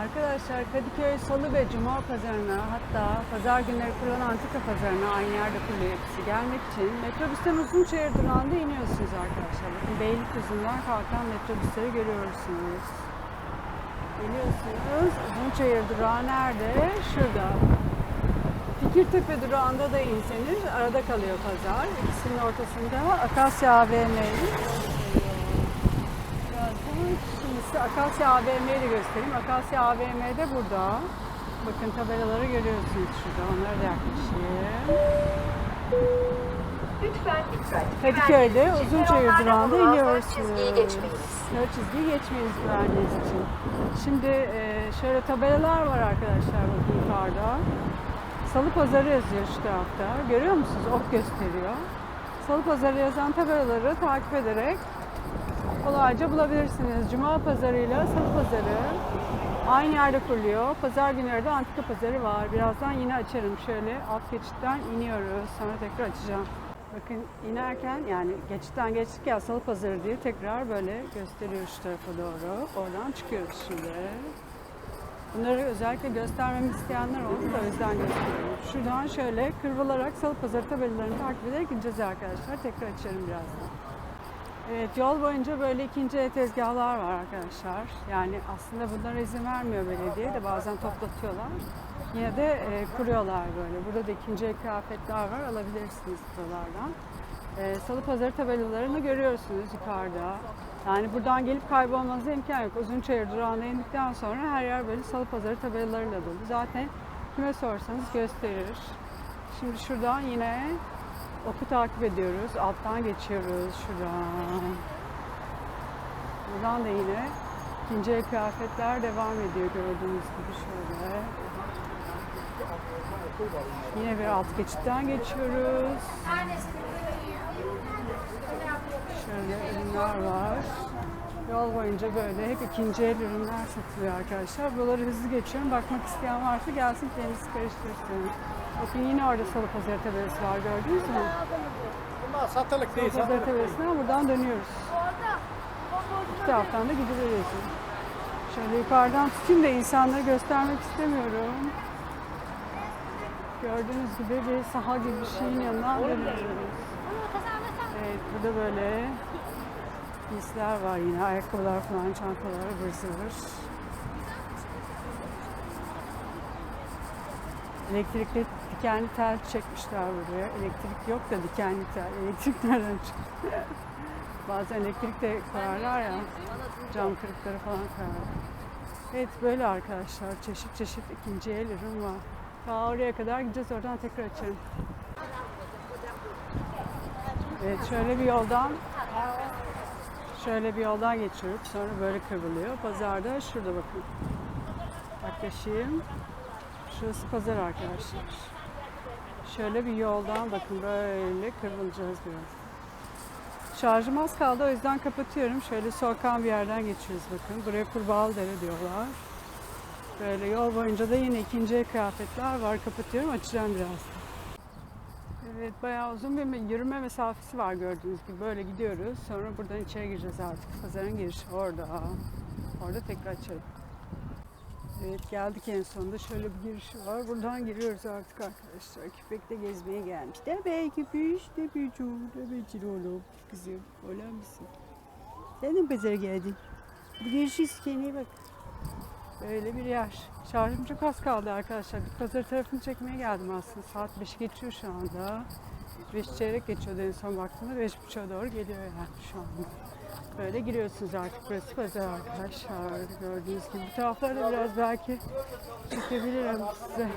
Arkadaşlar Kadıköy Salı ve Cuma pazarına hatta pazar günleri kurulan antika pazarına aynı yerde kuruluyor hepsi. Gelmek için metrobüsten Uzunçayır durağında iniyorsunuz arkadaşlar. Bakın Beylikdüzü'nden kalkan metrobüsleri görüyorsunuz. Geliyorsunuz. Uzunçayır durağı nerede? Şurada. Fikirtepe durağında da inseniz arada kalıyor pazar. İkisinin ortasında Akasya AVM'nin Birazdan size Akasya AVM'yi de göstereyim. Akasya AVM de burada. Bakın tabelaları görüyorsunuz şurada. Onlara da yaklaşayım. Lütfen dikkat. Kadıköy'de Uzunçayır durağında iniyoruz. çizgiyi geçmeyiniz. Sarı çizgiyi geçmeyiniz güvenliğiniz için. Şimdi e, şöyle tabelalar var arkadaşlar bakın yukarıda. Salı pazarı yazıyor şu tarafta. Görüyor musunuz? Ok gösteriyor. Salı pazarı yazan tabelaları takip ederek kolayca bulabilirsiniz. Cuma pazarıyla salı pazarı aynı yerde kuruluyor. Pazar günleri de antika pazarı var. Birazdan yine açarım. Şöyle alt geçitten iniyoruz. Sonra tekrar açacağım. Bakın inerken yani geçitten geçtik ya salı pazarı diye tekrar böyle gösteriyor şu tarafa doğru. Oradan çıkıyoruz şimdi. Bunları özellikle göstermemi isteyenler oldu da o yüzden gösteriyorum. Şuradan şöyle kırılarak salı pazarı tabelalarını takip ederek gideceğiz arkadaşlar. Tekrar açarım birazdan. Evet yol boyunca böyle ikinci el tezgahlar var arkadaşlar. Yani aslında bunlara izin vermiyor belediye de bazen toplatıyorlar. Yine de e, kuruyorlar böyle. Burada da ikinci el kıyafetler var alabilirsiniz buralardan. E, Salı pazarı tabelalarını görüyorsunuz yukarıda. Yani buradan gelip kaybolmanıza imkan yok. Uzunçayır durağına indikten sonra her yer böyle salı pazarı tabelalarıyla dolu. Zaten kime sorsanız gösterir. Şimdi şuradan yine oku takip ediyoruz. Alttan geçiyoruz şuradan. Buradan da yine ikinci el kıyafetler devam ediyor gördüğünüz gibi şöyle. Yine bir alt geçitten geçiyoruz. Şöyle ürünler var. Yol boyunca böyle hep ikinci el ürünler satılıyor arkadaşlar. Buraları hızlı geçiyorum. Bakmak isteyen varsa gelsin kendisi karıştırsın. Bakın yine orada salı pazarı tabelası var gördünüz mü? Bunlar satılık değil, Salı pazarı tabelasına buradan dönüyoruz. İki taraftan da gidiyoruz. Şöyle yukarıdan tutayım da insanları göstermek istemiyorum. Gördüğünüz gibi bir saha gibi bir şeyin yanından dönüyoruz. Evet burada böyle giysiler var yine ayakkabılar falan çantalar ıvır zıvır. Elektrikli dikenli tel çekmişler buraya. Elektrik yok da dikenli tel. Elektrik nereden çıktı? Bazen elektrik de koyarlar ya. Cam kırıkları falan koyarlar. Evet böyle arkadaşlar. Çeşit çeşit ikinci el ürün var. Daha oraya kadar gideceğiz. Oradan tekrar açarım. Evet şöyle bir yoldan şöyle bir yoldan geçiyoruz. Sonra böyle kıvrılıyor. Pazarda şurada bakın. Yaklaşayım. Şurası pazar arkadaşlar. Şöyle bir yoldan bakın böyle kıvrılacağız biraz. Şarjım az kaldı o yüzden kapatıyorum. Şöyle soğukan bir yerden geçiyoruz bakın. Buraya Kurbağalıdere diyorlar. Böyle yol boyunca da yine ikinci kıyafetler var. Kapatıyorum açacağım biraz. Evet bayağı uzun bir yürüme mesafesi var gördüğünüz gibi. Böyle gidiyoruz. Sonra buradan içeri gireceğiz artık. Pazarın girişi orada. Orada tekrar açalım. Evet geldik en sonunda. Şöyle bir girişi var. Buradan giriyoruz artık arkadaşlar. Köpekte gezmeye gelmiş. De belki büyüş, de büyücü, de büyücü oğlum. Kızım, oğlan mısın? Sen de pazara geldin? Bir görüşürüz kendine bak. Böyle bir yer. Şarjım çok az kaldı arkadaşlar. Bir pazar tarafını çekmeye geldim aslında. Saat 5 geçiyor şu anda. 5 çeyrek geçiyordu en son baktığımda. 5.30'a doğru geliyor yani şu anda. Böyle giriyorsunuz artık. Burası pazar arkadaşlar. Gördüğünüz gibi. Bu taraflarda biraz belki çekebilirim size.